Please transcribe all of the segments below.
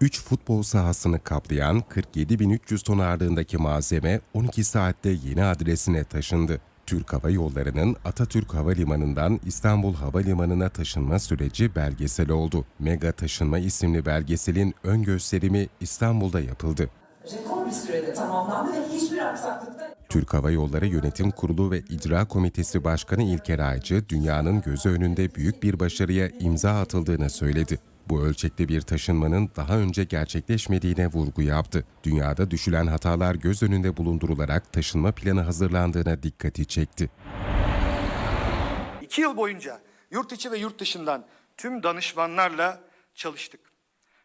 3 futbol sahasını kaplayan 47.300 ton ağırlığındaki malzeme 12 saatte yeni adresine taşındı. Türk Hava Yolları'nın Atatürk Havalimanı'ndan İstanbul Havalimanı'na taşınma süreci belgesel oldu. Mega Taşınma isimli belgeselin ön gösterimi İstanbul'da yapıldı. rekor bir sürede tamamlandı ve hiçbir aksaklıkta Türk Hava Yolları Yönetim Kurulu ve İcra Komitesi Başkanı İlker Aycı, dünyanın gözü önünde büyük bir başarıya imza atıldığını söyledi. Bu ölçekte bir taşınmanın daha önce gerçekleşmediğine vurgu yaptı. Dünyada düşülen hatalar göz önünde bulundurularak taşınma planı hazırlandığına dikkati çekti. İki yıl boyunca yurt içi ve yurt dışından tüm danışmanlarla çalıştık.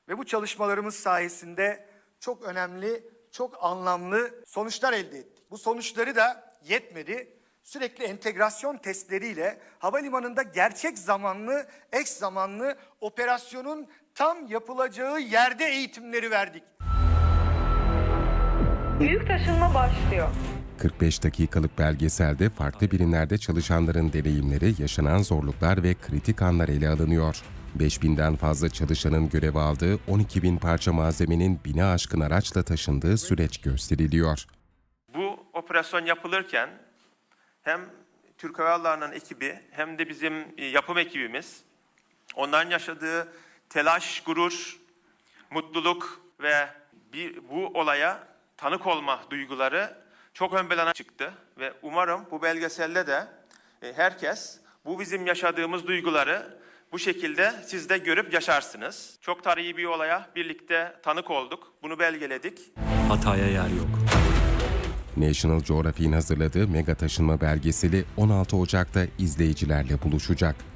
Ve bu çalışmalarımız sayesinde çok önemli, çok anlamlı sonuçlar elde ettik. Bu sonuçları da yetmedi. Sürekli entegrasyon testleriyle havalimanında gerçek zamanlı, eş zamanlı operasyonun tam yapılacağı yerde eğitimleri verdik. Büyük taşınma başlıyor. 45 dakikalık belgeselde farklı birimlerde çalışanların deneyimleri, yaşanan zorluklar ve kritik anlar ele alınıyor. 5000'den fazla çalışanın görev aldığı 12 bin parça malzemenin bine aşkın araçla taşındığı süreç gösteriliyor. Bu operasyon yapılırken hem Türk Hava Yolları'nın ekibi hem de bizim e, yapım ekibimiz onların yaşadığı telaş, gurur, mutluluk ve bir, bu olaya tanık olma duyguları çok ön plana çıktı ve umarım bu belgeselde de e, herkes bu bizim yaşadığımız duyguları bu şekilde siz de görüp yaşarsınız. Çok tarihi bir olaya birlikte tanık olduk. Bunu belgeledik. Hataya yer yok. National Geographic'in hazırladığı mega taşınma belgeseli 16 Ocak'ta izleyicilerle buluşacak.